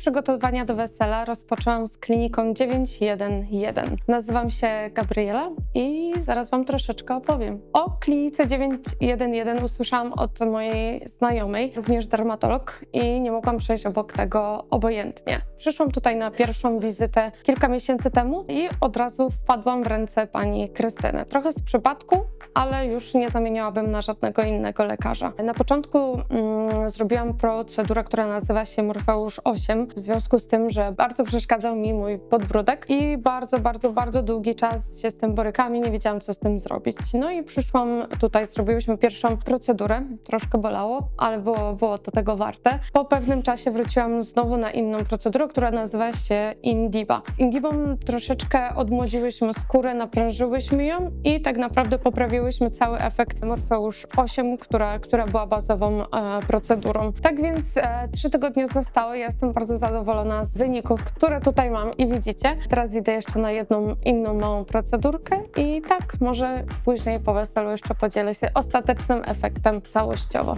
przygotowania do wesela rozpoczęłam z kliniką 911. Nazywam się Gabriela i zaraz Wam troszeczkę opowiem. O klinice 911 usłyszałam od mojej znajomej, również dermatolog, i nie mogłam przejść obok tego obojętnie. Przyszłam tutaj na pierwszą wizytę kilka miesięcy temu i od razu wpadłam w ręce pani Krystyny. Trochę z przypadku, ale już nie zamieniałabym na żadnego innego lekarza. Na początku mm, zrobiłam procedurę, która nazywa się Morfeusz 8, w związku z tym, że bardzo przeszkadzał mi mój podbródek i bardzo, bardzo, bardzo długi czas się z tym borykałam i nie wiedziałam, co z tym zrobić. No i przyszłam tutaj, zrobiłyśmy pierwszą procedurę, troszkę bolało, ale było, było to tego warte. Po pewnym czasie wróciłam znowu na inną procedurę, która nazywa się Indiba. Z Indibą troszeczkę odmłodziłyśmy skórę, naprężyłyśmy ją i tak naprawdę poprawiłyśmy cały efekt Morfeusz 8, która, która była bazową e, procedurą. Tak więc e, trzy tygodnie zostały. Ja jestem bardzo zadowolona z wyników, które tutaj mam i widzicie. Teraz idę jeszcze na jedną inną małą procedurkę i tak może później po weselu jeszcze podzielę się ostatecznym efektem całościowo.